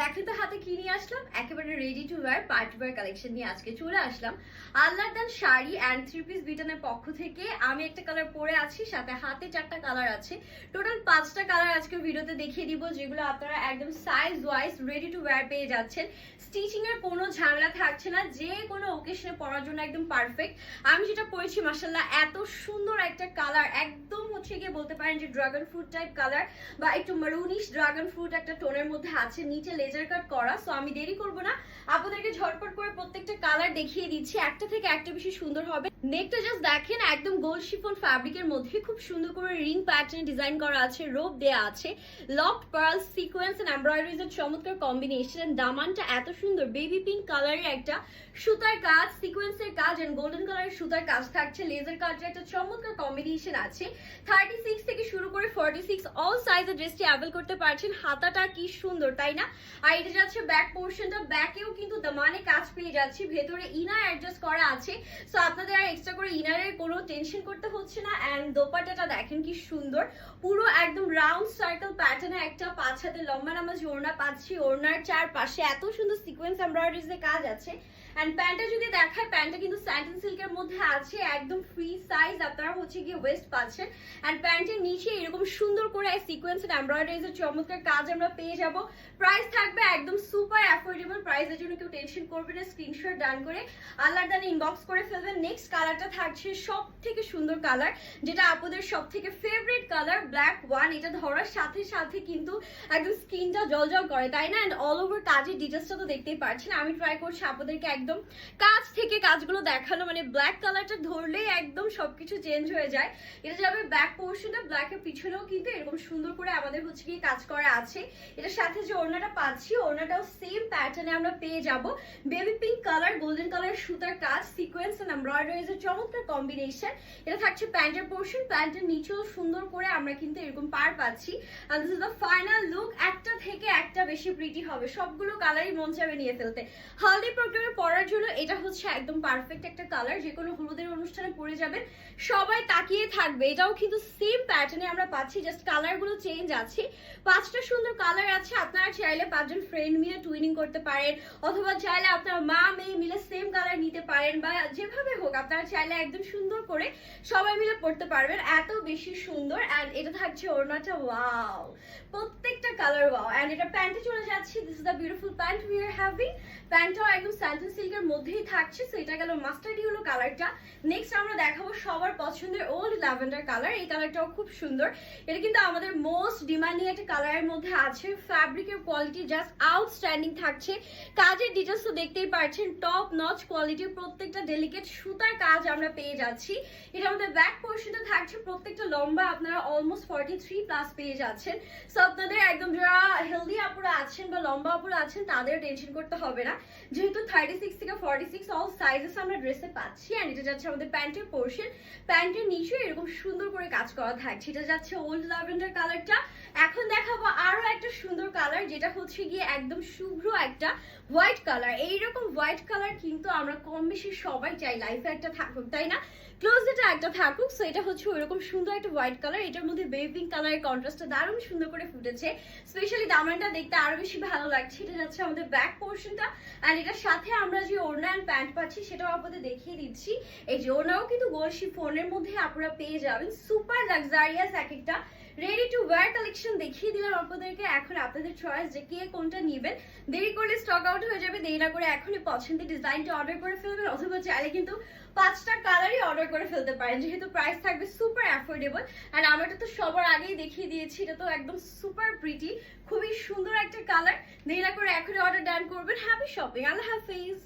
দেখে তো হাতে কি নিয়ে আসলাম? একেবারে ready to wear party wear collection নিয়ে আজকে চলে আসলাম। আল্লাহর দান শাড়ি অ্যান্ড থ্রি পিস বিটনের পক্ষ থেকে আমি একটা কালার পরে আছি, সাথে হাতে চারটা কালার আছে। টোটাল পাঁচটা কালার আজকে ভিডিওতে দেখিয়ে দিব, যেগুলো আপনারা একদম size wise ready to wear পেয়ে যাচ্ছেন। স্টিচিং এর কোনো ঝামেলা থাকছে না, যে কোনো ওকেশনে পরার জন্য একদম পারফেক্ট আমি যেটা পরেছি মাসাল্লাহ এত সুন্দর একটা কালার একদম হচ্ছে গিয়ে বলতে পারেন যে ড্রাগন ফ্রুট টাইপ কালার বা একটু মারুনিশ ড্রাগন ফ্রুট একটা টোনের মধ্যে আছে, নিচে লেজার কাট করা। সো আমি দেরি করব না। আপনাদেরকে ঝটপট করে প্রত্যেকটা কালার দেখিয়ে দিচ্ছি। একটা থেকে একটা বেশি সুন্দর হবে। নেকটা জাস্ট দেখেন, একদম গোল্ড শিফন ফ্যাব্রিকের মধ্যে খুব সুন্দর করে রিং প্যাটার্ন ডিজাইন করা আছে রোপ দেয়া আছে lock pearl sequence and embroideries এর চমৎকার কম্বিনেশন দামানটা এত সুন্দর। বেবি পিঙ্ক কালারের একটা সুতার কাজ সিকোয়েন্সের কাজ এন্ড গোল্ডেন কালারের সুতার কাজ থাকছে। লেজার কাজের একটা চমৎকার কম্বিনেশন আছে। থার্টি সিক্স থেকে শুরু করে ফর্টি সিক্স অল সাইজের ড্রেসটি অ্যাভেল করতে পারছেন। হাতাটা কি সুন্দর, তাই না? আর এটা যাচ্ছে ব্যাক পোর্শনটা ব্যাকেও কিন্তু দামানে কাজ পেয়ে যাচ্ছে। ভেতরে ইনার অ্যাডজাস্ট করা আছে। সো আপনাদের আর এক্সট্রা করে ইনারের কোনো টেনশন করতে হচ্ছে না অ্যান্ড দোপাটাটা দেখেন কি সুন্দর। পুরো একদম রাউন্ড সার্কেল প্যাটার্নে একটা পাঁচ হাতে লম্বা নামাজ ওড়না পাচ্ছি, ওড়নার চারপাশে এত সুন্দর সিকোয়েন্স এমব্রয়ডারিজে কাজ আছে। অ্যান্ড প্যান্টটা যদি দেখায় প্যান্টটা কিন্তু স্যাটিন সিল্কের মধ্যে আছে, একদম ফ্রি সাইজ আপনারা হচ্ছে গিয়ে ওয়েস্ট পাচ্ছেন। অ্যান্ড প্যান্টের নিচে এরকম সুন্দর করে সিকোয়েন্স এমব্রয়ডারিজ এর চমৎকার কাজ আমরা পেয়ে যাব। প্রাইস থাকবে একদম সুপার অ্যাফোর্ডেবল প্রাইসের জন্য কেউ টেনশন করবে না স্ক্রিনশট ডান করে আল্লাহর দানে ইনবক্স করে ফেলবেন। নেক্সট কালারটা থাকছে সব থেকে সুন্দর কালার যেটা আপনাদের সব থেকে ফেভারিট কালার ব্ল্যাক ওয়ান এটা ধরার সাথে সাথে কিন্তু একদম স্কিনটা জল করে, তাই না? অ্যান্ড অল ওভার কাজের ডিটেলসটা তো দেখতেই পাচ্ছেন আমি ট্রাই করছি আপনাদেরকে একদম কাজ থেকে কাজগুলো দেখানো মানে ব্ল্যাক কালারটা ধরলেই একদম সবকিছু চেঞ্জ হয়ে যায়। এটা যাবে ব্যাক পোর্শনটা ব্ল্যাকের পিছনেও কিন্তু এরকম সুন্দর করে আমাদের হচ্ছে কি কাজ করা আছে। এটার সাথে যে ওড়নাটা পাচ্ছি, ওড়নাটাও সেম প্যাটার্নে আমরা পেয়ে যাব। Baby pink colour golden colour সুতার কাজ সিকোয়েন্স এন্ড এমব্রয়ডারিজ এর চমৎকার কম্বিনেশন এটা থাকছে প্যান্টের পোর্শন প্যান্টের নিচেও সুন্দর করে আমরা কিন্তু এরকম পার পাচ্ছি। আর this is the final look একটা থেকে একটা বেশি প্রিটি হবে। সবগুলো কালারই মন চাবে নিয়ে ফেলতে। হলদি প্রোগ্রামে পরার জন্য এটা হচ্ছে একদম পারফেক্ট একটা কালার যে কোনো হলুদের অনুষ্ঠানে পরে যাবেন, সবাই তাকিয়ে থাকবে। এটাও কিন্তু সেম প্যাটার্নে আমরা পাচ্ছি জাস্ট কালারগুলো চেঞ্জ আছে। পাঁচটা সুন্দর কালার আছে, আপনারা চাইলে পাঁচজন ফ্রেন্ড মিলে টুইনিং করতে পারেন, অথবা চাইলে আপনার মা মেয়ে মিলে সেম পারেন বা যেভাবে হোক, আপনারা চাইলে একদম সুন্দর করে সবাই মিলে পড়তে পারবেন। এত বেশি সুন্দর অ্যান্ড এটা থাকছে ওড়নাটা ওয়াও প্রত্যেকটা কালার ওয়াও অ্যান্ড এটা প্যান্টে চলে যাচ্ছি। This is the beautiful pant we are having প্যান্টটাও একদম স্যান্টন সিল্কের মধ্যেই থাকছে সো এটা গেল মাস্টার্ড ইউলো কালারটা নেক্সট আমরা দেখাবো সবার পছন্দের ওল্ড ল্যাভেন্ডার কালার এই কালারটাও খুব সুন্দর। এটা কিন্তু আমাদের মোস্ট ডিমান্ডিং একটা কালারের মধ্যে আছে। ফ্যাব্রিকের কোয়ালিটি জাস্ট আউটস্ট্যান্ডিং থাকছে। কাজের ডিটেলস তো দেখতেই পাচ্ছেন টপ নচ কোয়ালিটির প্রত্যেকটা ডেলিকেট সুতার কাজ আমরা পেয়ে যাচ্ছি। এটা আমাদের ব্যাক পোর্শনটা থাকছে, প্রত্যেকটা লম্বা আপনারা অলমোস্ট ফর্টি থ্রি প্লাস পেয়ে যাচ্ছেন। সো আপনাদের একদম যারা হেলদি আপুরা আছেন বা লম্বা আপুরা আছেন, তাদের টেনশন করতে হবে না। যেহেতু থার্টি সিক্স থেকে ফর্টি সিক্স অল সাইজেস আমরা ড্রেসে পাচ্ছি অ্যান্ড এটা যাচ্ছে আমাদের প্যান্টের পোর্শন প্যান্টের নিচে এরকম সুন্দর করে কাজ করা থাকছে এটা যাচ্ছে ওল্ড ল্যাভেন্ডার কালারটা এখন দেখাবো আরও একটা সুন্দর কালার যেটা হচ্ছে গিয়ে একদম শুভ্র একটা হোয়াইট কালার এইরকম হোয়াইট কালার কিন্তু আমরা কম বেশি সবাই চাই লাইফে একটা থাকুক, তাই না? একটা থাকুক সো এটা হচ্ছে সুন্দর একটা হোয়াইট কালার এটার মধ্যে বেবি পিঙ্ক কালারের কন্ট্রাস্টটা দারুণ সুন্দর করে ফুটেছে। স্পেশালি দামানটা দেখতে আরও বেশি ভালো লাগছে। এটা যাচ্ছে আমাদের ব্যাক পোর্শনটা আর এটার সাথে আমরা যে ওড়না প্যান্ট পাচ্ছি, সেটাও আপনাদের দেখিয়ে দিচ্ছি। এই যে ওড়নাও কিন্তু গোলশি ফোনের মধ্যে আপনারা পেয়ে যাবেন। সুপার লাক্সারিয়াস এক একটা রেডি টু ওয়্যার কালেকশন দেখিয়ে দিলাম আপনাদেরকে। এখন আপনাদের চয়েস যে কে কোনটা নেবেন। দেরি করলে স্টক আউট হয়ে যাবে। দেরি না করে এখনই পছন্দের ডিজাইনটা অর্ডার করে ফেলবেন। অথবা চাইলে কিন্তু পাঁচটা কালারই অর্ডার করে ফেলতে পারেন। যেহেতু প্রাইস থাকবে সুপার অ্যাফোর্ডেবল অ্যান্ড আমারটা তো সবার আগেই দেখিয়ে দিয়েছি। এটা তো একদম সুপার প্রিটি খুবই সুন্দর একটা কালার দেরি না করে এখনই অর্ডার ডান করবেন। হ্যাপি শপিং আল্লাহ হাফিজ।